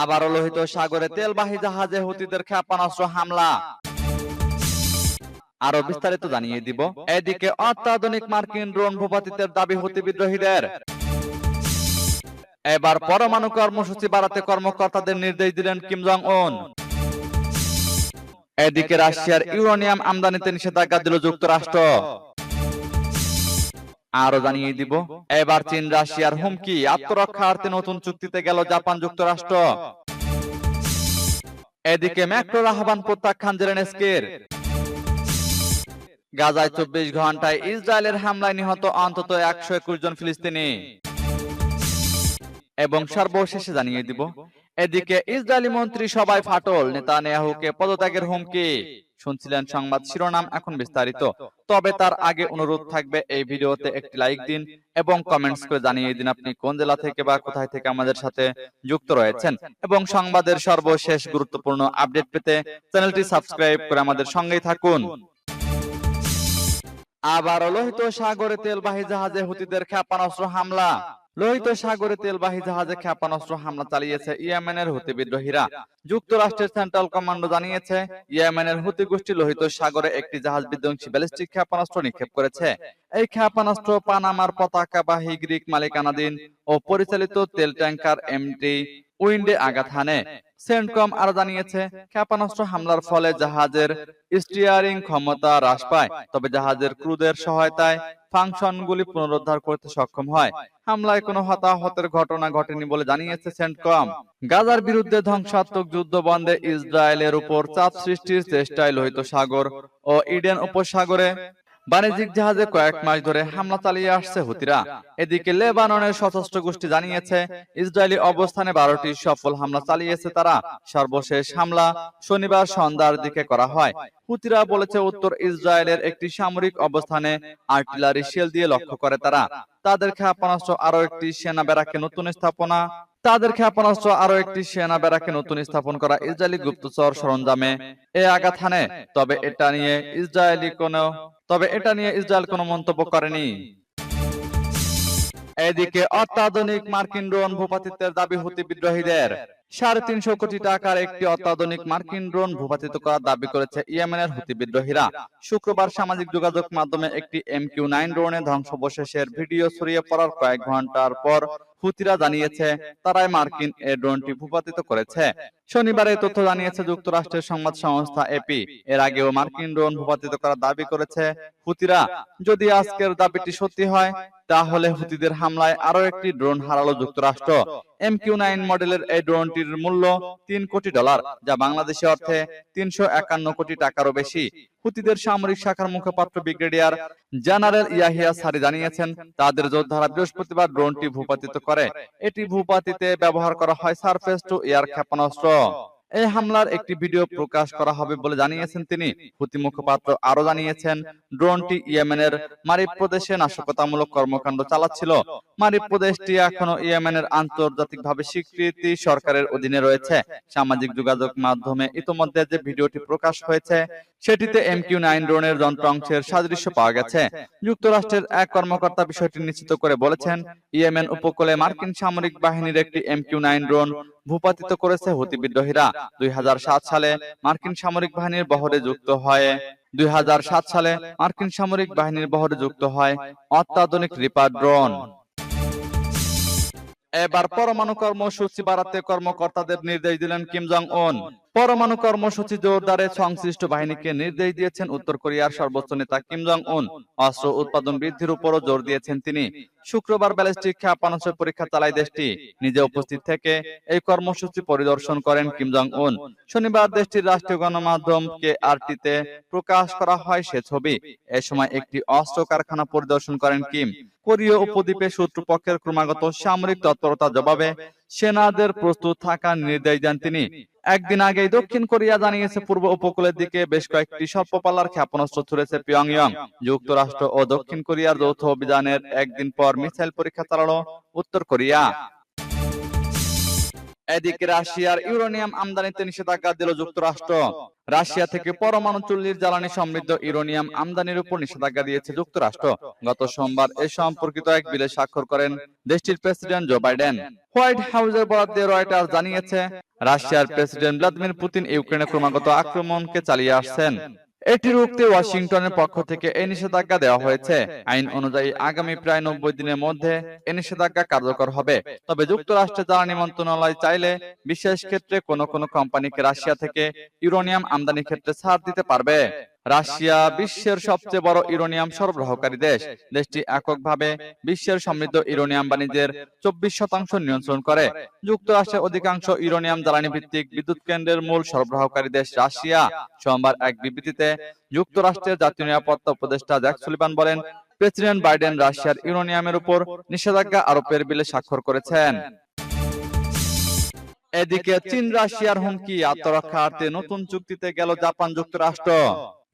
আবারও লোহিত সাগরে তেলবাহী জাহাজে হুতিদের ক্ষেপণাস্ত্র হামলা। আরও বিস্তারিত জানিয়ে দিব। এদিকে অত্যাধুনিক মার্কিন ড্রোন ভূপাতিতের দাবি হুতি বিদ্রোহীদের। এবার পরমাণু কর্মসূচি বাড়াতে কর্মকর্তাদের নির্দেশ দিলেন কিম জং উন এদিকে রাশিয়ার ইউরোনিয়াম আমদানিতে নিষেধাজ্ঞা দিল যুক্তরাষ্ট্র। আরও জানিয়ে দিব, এবার চীন, রাশিয়ার হুমকি, আত্মরক্ষার্থে নতুন চুক্তিতে গেল জাপান যুক্তরাষ্ট্র। এদিকে ম্যাক্রোর আহ্বান প্রত্যাখ্যান জেলেনস্কির গাজায় চব্বিশ ঘন্টায় ইসরায়েলের হামলায় নিহত অন্তত একশো একুশ জন ফিলিস্তিনি। এবং সর্বশেষে জানিয়ে দিব, এদিকে ইসরায়েলি মন্ত্রী সবাই ফাটল, নেতানিয়াহুকে পদত্যাগের হুমকি। শুনছিলেন সংবাদ শিরোনাম এখন বিস্তারিত। তবে তার আগে অনুরোধ থাকবে এই ভিডিওতে একটি লাইক দিন এবং কমেন্টস করে জানিয়ে দিন আপনি কোন জেলা থেকে বা কোথায় থেকে আমাদের সাথে যুক্ত রয়েছেন। এবং সংবাদের সর্বশেষ গুরুত্বপূর্ণ আপডেট পেতে চ্যানেলটি সাবস্ক্রাইব করে আমাদের সঙ্গেই থাকুন। আবার লোহিত সাগরে তেলবাহী জাহাজে হুতিদের ক্ষেপণাস্ত্র হামলা। লোহিত সাগরে তেলবাহী জাহাজে ক্ষেপণাস্ত্র হামলা চালিয়েছে ইয়েমেনের হুতি বিদ্রোহীরা। যুক্তরাষ্ট্রের সেন্ট্রাল কমান্ডো জানিয়েছে, ইয়েমেনের হুতি গোষ্ঠী লোহিত সাগরে একটি জাহাজ বিধ্বংসী ব্যালিস্টিক ক্ষেপণাস্ত্র নিক্ষেপ করেছে। এই ক্ষেপণাস্ত্র পানামার পতাকাবাহী গ্রিক মালিকানাধীন ও পরিচালিত তেল ট্যাংকার এমটি উইন্ডে আঘাত হানে। সেন্টকম আরও জানিয়েছে, ক্ষেপণাস্ত্র হামলার ফলে জাহাজের স্টিয়ারিং ক্ষমতা হ্রাস পায়, তবে জাহাজের ক্রুদের সহায়তায় ফাংশনগুলি পুনরুদ্ধার করতে সক্ষম হয়। হামলায় কোনো হতাহতের ঘটনা ঘটেনি বলে জানিয়েছে সেন্টকম গাজার বিরুদ্ধে ধ্বংসাত্মক যুদ্ধ বন্ধে ইসরায়েলের উপর চাপ সৃষ্টির চেষ্টায় লোহিত সাগর ও ইডেন উপসাগরে বাণিজ্যিক জাহাজে কয়েক মাস ধরে হামলা চালিয়ে আসছে হুতিরা। এদিকে লেবাননের সশস্ত্র গোষ্ঠী জানিয়েছে, ইসরায়েলি অবস্থানে বারোটি সফল হামলা চালিয়েছে তারা। সর্বশেষ হামলা শনিবার সন্ধ্যার দিকে করা হয়। হুতিরা বলেছে, উত্তর ইসরায়েলের একটি সামরিক অবস্থানে আর্টিলারি শেল দিয়ে লক্ষ্য করে তারা। তাদের ক্ষেপণাস্ত্র আরও একটি সেনা ব্যারাকে নতুন স্থাপনা। তাদের ক্ষেপণাস্ত্র আরও একটি সেনা ব্যারাকে নতুন স্থাপন করা ইসরায়েলি গুপ্তচর সরঞ্জামে। এ আঘাত হানে, তবে এটা নিয়ে ইসরায়েলি কোনো তবে এটা নিয়ে ইসরায়েল কোনো মন্তব্য করেনি। এদিকে অত্যাধুনিক মার্কিন ড্রোন ভূপাতিত্বের দাবি হুতি বিদ্রোহীদের। সাড়ে তিনশো কোটি টাকার একটি অত্যাধুনিক মার্কিন ড্রোন ভূপাতিত করার দাবি করেছে ইয়েমেনের হুতি বিদ্রোহীরা। শুক্রবার সামাজিক যোগাযোগ মাধ্যমে একটি এম কিউ নাইন ড্রোনে ধ্বংসবশেষের ভিডিও ছড়িয়ে পড়ার কয়েক ঘণ্টার পর হুতিরা জানিয়েছে, তারাই মার্কিন এ ড্রোনটি ভূপাতিত করেছে। শনিবার এই তথ্য জানিয়েছে যুক্তরাষ্ট্রের সংবাদ সংস্থা এপি। এর আগেও মার্কিন ড্রোন ভূপাতিত করার দাবি করেছে হুতিরা। যদি আজকের দাবিটি সত্যি হয় তাহলে হুতিদের হামলায় আরও একটি ড্রোন হারালো যুক্তরাষ্ট্র। এম কিউ নাইন মডেলের এই ড্রোনটির মূল্য তিন কোটি ডলার যা বাংলাদেশি অর্থে তিনশো একান্ন কোটি টাকারও বেশি। হুতিদের সামরিক শাখার মুখপাত্র ব্রিগেডিয়ার জেনারেল ইয়াহিয়া সারি জানিয়েছেন তাদের যোদ্ধারা বৃহস্পতিবার ড্রোনটি ভূপাতিত করে এটি ভূপাতিতে ব্যবহার করা হয় সারফেস টু এয়ার ক্ষেপণাস্ত্র এই হামলার একটি ভিডিও প্রকাশ করা হবে বলে জানিয়েছেন তিনি। হুতি মুখপাত্র আরও জানিয়েছেন, ড্রোনটি ইয়েমেনের মারিব প্রদেশে নাশকতামূলক কর্মকাণ্ড চালাচ্ছিল। মারিব প্রদেশটি এখনও ইয়েমেনের আন্তর্জাতিকভাবে স্বীকৃতি সরকারের অধীনে রয়েছে। সামাজিক যোগাযোগ মাধ্যমে ইতোমধ্যে যে ভিডিওটি প্রকাশ হয়েছে, সেটিতে এম কিউ নাইন ড্রোনের যন্ত্রাংশের সাদৃশ্য পাওয়া গেছে। যুক্তরাষ্ট্রের এক কর্মকর্তা বিষয়টি নিশ্চিত করে বলেছেন, ইয়েমেন উপকূলে মার্কিন সামরিক বাহিনীর একটি এম কিউ নাইন ড্রোন ভূপাতিত করেছে হুতি বিদ্রোহীরা। দুই সালে মার্কিন সামরিক বাহিনীর বহরে যুক্ত হয়। দুই হাজার সাত সালে মার্কিন সামরিক বাহিনীর বহরে যুক্ত হয় অত্যাধুনিক রিপার ড্রোন। এবার পরমাণু কর্মসূচি বাড়াতে কর্মকর্তাদের নির্দেশ দিলেন কিম জং উন পরমাণু কর্মসূচি জোরদারে সংশ্লিষ্ট বাহিনীকে নির্দেশ দিয়েছেন উত্তর কোরিয়ার সর্বোচ্চ নেতা কিম জং উন অস্ত্র উৎপাদন বৃদ্ধির উপরও জোর দিয়েছেন তিনি। শুক্রবার ব্যালিস্টিক ক্ষেপণাস্ত্র পরীক্ষা চালায় দেশটি। নিজে উপস্থিত থেকে এই কর্মসূচি পরিদর্শন করেন কিম জং উন শনিবার দেশটির রাষ্ট্রীয় গণমাধ্যম কে আরটিতে প্রকাশ করা হয় সে ছবি। এ সময় একটি অস্ত্র কারখানা পরিদর্শন করেন কিম। কোরীয় উপদ্বীপে শত্রুপক্ষের ক্রমাগত সামরিক তৎপরতা জবাবে সেনাদের প্রস্তুত থাকার নির্দেশ দেন তিনি। একদিন আগেই দক্ষিণ কোরিয়া জানিয়েছে, পূর্ব উপকূলের দিকে বেশ কয়েকটি স্বল্পপাল্লার ক্ষেপণাস্ত্র ছুড়েছে পিয়ংইয়ং। যুক্তরাষ্ট্র ও দক্ষিণ কোরিয়ার যৌথ অভিযানের একদিন পর মিসাইল পরীক্ষা চালানো উত্তর কোরিয়া। এদিকে রাশিয়ার ইউরেনিয়াম আমদানিতে নিষেধাজ্ঞা দিল যুক্তরাষ্ট্র। রাশিয়া থেকে পরমাণু চুল্লির জ্বালানি সমৃদ্ধ ইউরেনিয়াম আমদানির উপর নিষেধাজ্ঞা দিয়েছে যুক্তরাষ্ট্র। গত সোমবার এ সম্পর্কিত এক বিলে স্বাক্ষর করেন দেশটির প্রেসিডেন্ট জো বাইডেন। হোয়াইট হাউসের বরাদ দিয়ে রয়টার্স জানিয়েছে রাশিয়ার প্রেসিডেন্ট ভ্লাদিমির পুতিন ইউক্রেনে ক্রমাগত আক্রমণকে চালিয়ে আসছেন। এটি রুখতে ওয়াশিংটনের পক্ষ থেকে এই নিষেধাজ্ঞা দেওয়া হয়েছে। আইন অনুযায়ী আগামী প্রায় নব্বই দিনের মধ্যে এই নিষেধাজ্ঞা কার্যকর হবে। তবে যুক্তরাষ্ট্রে জ্বালানি মন্ত্রণালয় চাইলে বিশেষ ক্ষেত্রে কোনো কোনো কোম্পানিকে রাশিয়া থেকে ইউরোনিয়াম আমদানি ক্ষেত্রে ছাড় দিতে পারবে। রাশিয়া বিশ্বের সবচেয়ে বড় ইউরেনিয়াম সরবরাহকারী দেশ। দেশটি এককভাবে বিশ্বের সমৃদ্ধ ইউরোনিয়াম বাণিজ্যের চব্বিশ শতাংশ নিয়ন্ত্রণ করে। যুক্তরাষ্ট্রের অধিকাংশ ইউরেনিয়াম জ্বালানি ভিত্তিক বিদ্যুৎ কেন্দ্রের মূল সরবরাহকারী দেশ রাশিয়া। সোমবার এক বিবৃতিতে যুক্তরাষ্ট্রের জাতীয় নিরাপত্তা উপদেষ্টা জ্যাক সুলিভান বলেন, প্রেসিডেন্ট বাইডেন রাশিয়ার ইউরোনিয়ামের উপর নিষেধাজ্ঞা আরোপের বিলে স্বাক্ষর করেছেন। এদিকে চীন রাশিয়ার হুমকি আত্মরক্ষার্থে নতুন চুক্তিতে গেল জাপান যুক্তরাষ্ট্র।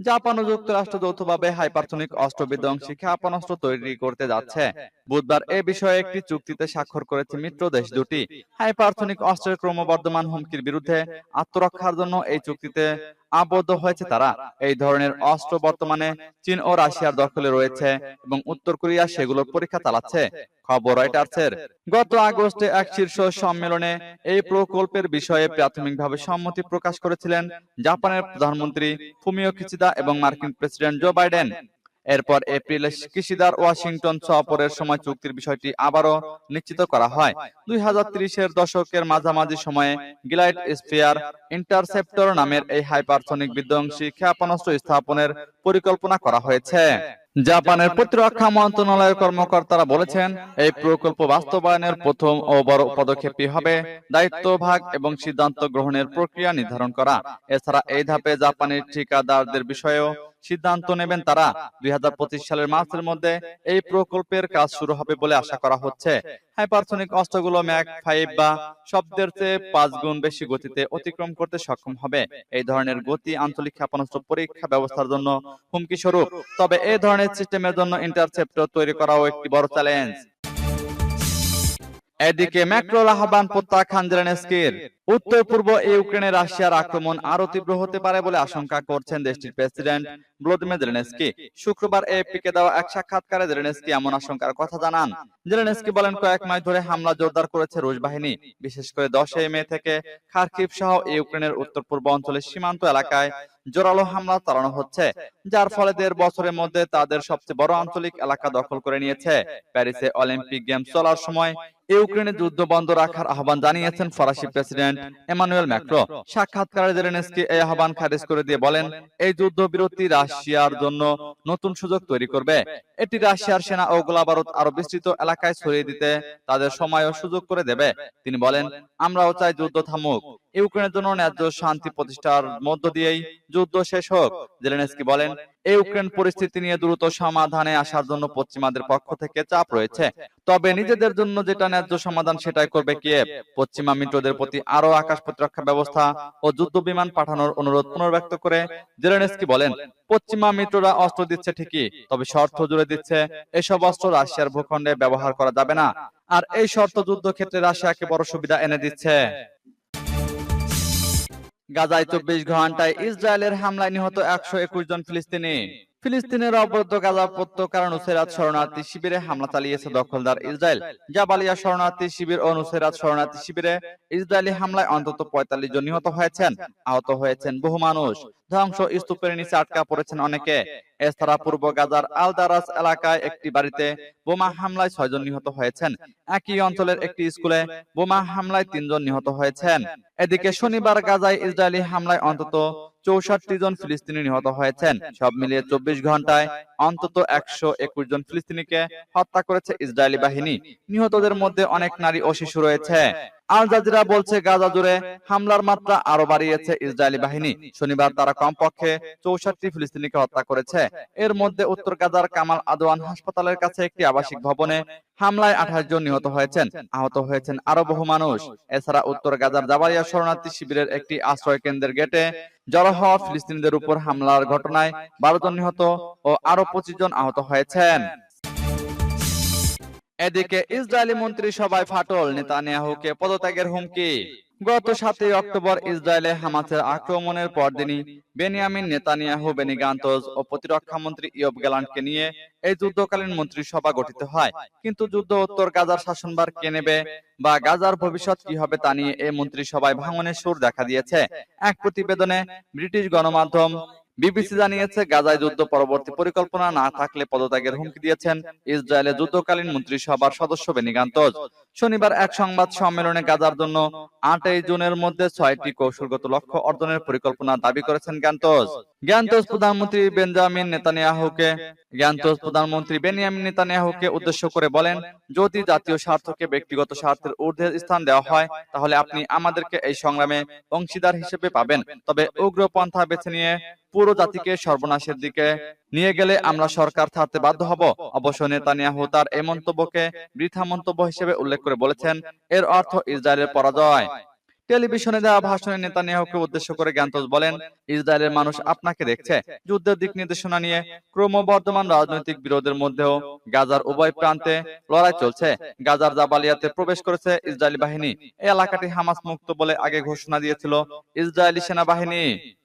জাপান ও যুক্তরাষ্ট্র যৌথভাবে হাইপারসনিক অস্ত্র বিধ্বংসী ক্ষেপণাস্ত্র তৈরি করতে যাচ্ছে। বুধবার এ বিষয়ে একটি চুক্তিতে স্বাক্ষর করেছে মিত্র দেশ দুটি। হাইপারসনিক অস্ত্রের ক্রমবর্ধমান হুমকির বিরুদ্ধে আত্মরক্ষার জন্য এই চুক্তিতে আবদ্ধ হয়েছে তারা। এই ধরনের অস্ত্র বর্তমানে চীন ও রাশিয়ার দখলে রয়েছে এবং উত্তর কোরিয়া সেগুলোর পরীক্ষা চালাচ্ছে। খবর রয়টার্সের। গত আগস্টে এক শীর্ষ সম্মেলনে এই প্রকল্পের বিষয়ে প্রাথমিকভাবে সম্মতি প্রকাশ করেছিলেন জাপানের প্রধানমন্ত্রী ফুমিও কিচিদা এবং মার্কিন প্রেসিডেন্ট জো বাইডেন। এরপর এপ্রিলে কিশিদার ওয়াশিংটন সফরের সময় চুক্তির বিষয়টি আবারও নিশ্চিত করা হয়। দুই হাজার ত্রিশের দশকের মাঝামাঝি সময়ে গিলাইট স্পিয়ার ইন্টারসেপ্টর নামের এই হাইপারসনিক বিধ্বংসী ক্ষেপণাস্ত্র স্থাপনের পরিকল্পনা করা হয়েছে। জাপানের প্রতিরক্ষা মন্ত্রণালয়ের কর্মকর্তারা বলেছেন এই প্রকল্প বাস্তবায়নের প্রথম ও বড় পদক্ষেপই হবে দায়িত্ব ভাগ এবং সিদ্ধান্ত গ্রহণের প্রক্রিয়া নির্ধারণ করা। এছাড়া এই ধাপে জাপানের ঠিকাদারদের বিষয়েও সিদ্ধান্ত নেবেন তারা। দুই হাজার পঁচিশ সালের মার্চের মধ্যে এই প্রকল্পের কাজ শুরু হবে বলে আশা করা হচ্ছে। হাইপারসনিক অস্ত্রগুলো ম্যাক ফাইভ বা শব্দের চেয়ে পাঁচ গুণ বেশি গতিতে অতিক্রম করতে সক্ষম হবে। এই ধরনের গতি আঞ্চলিক ক্ষেপণাস্ত্র পরীক্ষা ব্যবস্থার জন্য হুমকি স্বরূপ। তবে এই ধরনের সিস্টেমের জন্য ইন্টারসেপ্টর তৈরি করাও একটি বড় চ্যালেঞ্জ। এদিকে ম্যাক্রোর আহ্বান প্রত্যাখ্যান জেলেনস্কির উত্তর পূর্ব ইউক্রেনে রাশিয়ার আক্রমণ আরও তীব্র হতে পারে বলে আশঙ্কা করছেন দেশটির প্রেসিডেন্ট ভ্লাদিমির জেলেনস্কি। শুক্রবার এএফপিকে দেওয়া এক সাক্ষাৎকারে জেলেনস্কি এমন আশঙ্কার কথা জানান। জেলেনস্কি বলেন কয়েক মাস ধরে হামলা জোরদার করেছে রুশ বাহিনী। বিশেষ করে দশই মে থেকে খার্কিভ সহ ইউক্রেনের উত্তর পূর্ব অঞ্চলের সীমান্ত এলাকায় জোরালো হামলা চালানো হচ্ছে, যার ফলে দেড় বছরের মধ্যে তাদের সবচেয়ে বড় আঞ্চলিক এলাকা দখল করে নিয়েছে। প্যারিসে অলিম্পিক গেমস চলার সময় ইউক্রেনে যুদ্ধ বন্ধ রাখার আহ্বান জানিয়েছেন ফরাসি প্রেসিডেন্ট এমানুয়েল ম্যাক্রো। সাক্ষাৎকারে জেলেনস্কি এই আহ্বান খারিজ করে দিয়ে বলেন, এই যুদ্ধবিরতি রাশিয়ার জন্য নতুন সুযোগ তৈরি করবে। এটি রাশিয়ার সেনা ও গোলাবারুদ আরও বিস্তৃত এলাকায় ছড়িয়ে দিতে তাদের সময় ও সুযোগ করে দেবে। তিনি বলেন, আমরাও চাই যুদ্ধ থামুক। ইউক্রেনের জন্য ন্যায্য শান্তি প্রতিষ্ঠার মধ্য দিয়েই যুদ্ধ শেষ হোক, জেলেনস্কি বলেন। ইউক্রেন পরিস্থিতি নিয়ে দ্রুত সমাধানে আসার জন্য পশ্চিমাদের পক্ষ থেকে চাপ রয়েছে। তবে নিজেদের জন্য যেটা ন্যায্য সমাধান সেটাই করবে কিয়েভ। পশ্চিমা মিত্রদের প্রতি আরও আকাশ প্রতিরক্ষা ব্যবস্থা ও যুদ্ধ বিমান পাঠানোর অনুরোধ পুনর্ব্যক্ত করে জেলেনস্কি বলেন, পশ্চিমা মিত্ররা অস্ত্র দিচ্ছে ঠিকই, তবে শর্ত জুড়ে দিচ্ছে, এসব অস্ত্র রাশিয়ার ভূখণ্ডে ব্যবহার করা যাবে না। আর এই শর্ত যুদ্ধ ক্ষেত্রে রাশিয়াকে বড় সুবিধা এনে দিচ্ছে। গাজায় চব্বিশ ঘন্টায় ইসরায়েলের হামলায় নিহত একশো একুশ জন ফিলিস্তিনি। ফিলিস্তিনের অবরুদ্ধ গাজা উপত্যকার নুসেরাত শরণার্থী শিবিরে হামলা চালিয়েছে দখলদার ইসরায়েল। জাবালিয়া শরণার্থী শিবির ও নুসেরাত শরণার্থী শিবিরে ইসরায়েলি হামলায় অন্তত পঁয়তাল্লিশ জন নিহত হয়েছেন, আহত হয়েছেন বহু মানুষ। ধ্বংস স্তূপের নিচে আটকা পড়েছেন অনেকে। এছাড়া পূর্ব গাজার আলদারাস এলাকায় একটি বাড়িতে বোমা হামলায় ছয়জন নিহত হয়েছেন। একই অঞ্চলের একটি স্কুলে বোমা হামলায় তিনজন নিহত হয়েছেন। এদিকে শনিবার গাজায় ইসরায়েলি হামলায় অন্তত চৌষট্টি জন ফিলিস্তিনি নিহত হয়েছেন। সব মিলিয়ে চব্বিশ ঘন্টায় অন্তত একশো একুশ জন ফিলিস্তিনিকে হত্যা করেছে ইসরায়েলি বাহিনী। নিহতদের মধ্যে অনেক নারী ও শিশু রয়েছে। আল বলছে গাজা জুড়ে হামলার মাত্রা আরও বাড়িয়েছে ইসরায়েলি বাহিনী। শনিবার তারা কমপক্ষে চৌষট্টি ফিলিস্তিনিকে হত্যা করেছে। এর মধ্যে উত্তর গাজার কামাল আদওয়ান হাসপাতালের কাছে একটি আবাসিক ভবনে হামলায় আঠাশ জন নিহত হয়েছেন। আহত হয়েছেন আরও বহু মানুষ। এছাড়া উত্তর গাজার জাবালিয়া শরণার্থী শিবিরের একটি আশ্রয় কেন্দ্রের গেটে জড়ো হওয়া ফিলিস্তিনিদের উপর হামলার ঘটনায় বারো জন নিহত ও আরও পঁচিশ জন আহত হয়েছেন। এদিকে ইসরায়েলি মন্ত্রিসভায় ফাটল, নেতানিয়াহুকে পদত্যাগের হুমকি। গত সাতই অক্টোবর ইসরায়েলে হামাসের আক্রমণের পরদিনই বেনিয়ামিন নেতানিয়াহু, বেনি গান্তজ ও প্রতিরক্ষা মন্ত্রী ইয়ব গ্যালান্টকে নিয়ে এই যুদ্ধকালীন মন্ত্রিসভা গঠিত হয়। কিন্তু যুদ্ধ উত্তর গাজার শাসনভার কে নেবে বা গাজার ভবিষ্যৎ কি হবে তা নিয়ে এই মন্ত্রিসভায় ভাঙনের সুর দেখা দিয়েছে। এক প্রতিবেদনে ব্রিটিশ গণমাধ্যম বিবিসি জানিয়েছে, গাজায় যুদ্ধ পরবর্তী পরিকল্পনা না থাকলে পদত্যাগের হুমকি দিয়েছেন ইসরায়েলের যুদ্ধকালীন মন্ত্রিসভার সদস্য বেনিগান্তজ। শনিবার এক সংবাদ সম্মেলনে গাজার জন্য আটই জুনের মধ্যে ছয়টি কৌশলগত লক্ষ্য অর্জনের পরিকল্পনা দাবি করেছেন গ্যান্তোজ গ্যান্তোজ প্রধানমন্ত্রী বেঞ্জামিন নেতানিয়াহুকে গ্যান্তোজ প্রধানমন্ত্রী বেনিয়ামিন নেতানিয়াহুকে উদ্দেশ্য করে বলেন, যদি জাতীয় স্বার্থকে ব্যক্তিগত স্বার্থের ঊর্ধ্বে স্থান দেওয়া হয়, তাহলে আপনি আমাদেরকে এই সংগ্রামে অংশীদার হিসেবে পাবেন। তবে উগ্রপন্থা বেছে নিয়ে পুরো জাতিকে সর্বনাশের দিকে নিয়ে গেলে আমরা সরকার থাকতে বাধ্য হব। অবশ্য নেতানিয়াহু তার এই মন্তব্যকে বৃথা মন্তব্য হিসেবে উল্লেখ করে বলেছেন, এর অর্থ ইসরায়েলের পরাজয়। টেলিভিশনে দেওয়া ভাষণে নেতানিয়াহুকে উদ্দেশ্য করে জ্ঞানতোষ বলেন, ইসরায়েলের মানুষ আপনাকে দেখছে। যুদ্ধের দিক নির্দেশনা নিয়ে ক্রমবর্ধমান রাজনৈতিক বিরোধের মধ্যেও গাজার উভয় প্রান্তে লড়াই চলছে। গাজার জাবালিয়াতে প্রবেশ করেছে ইসরায়েলি বাহিনী। এই এলাকাটি হামাস মুক্ত বলে আগে ঘোষণা দিয়েছিল ইসরায়েলি সেনাবাহিনী।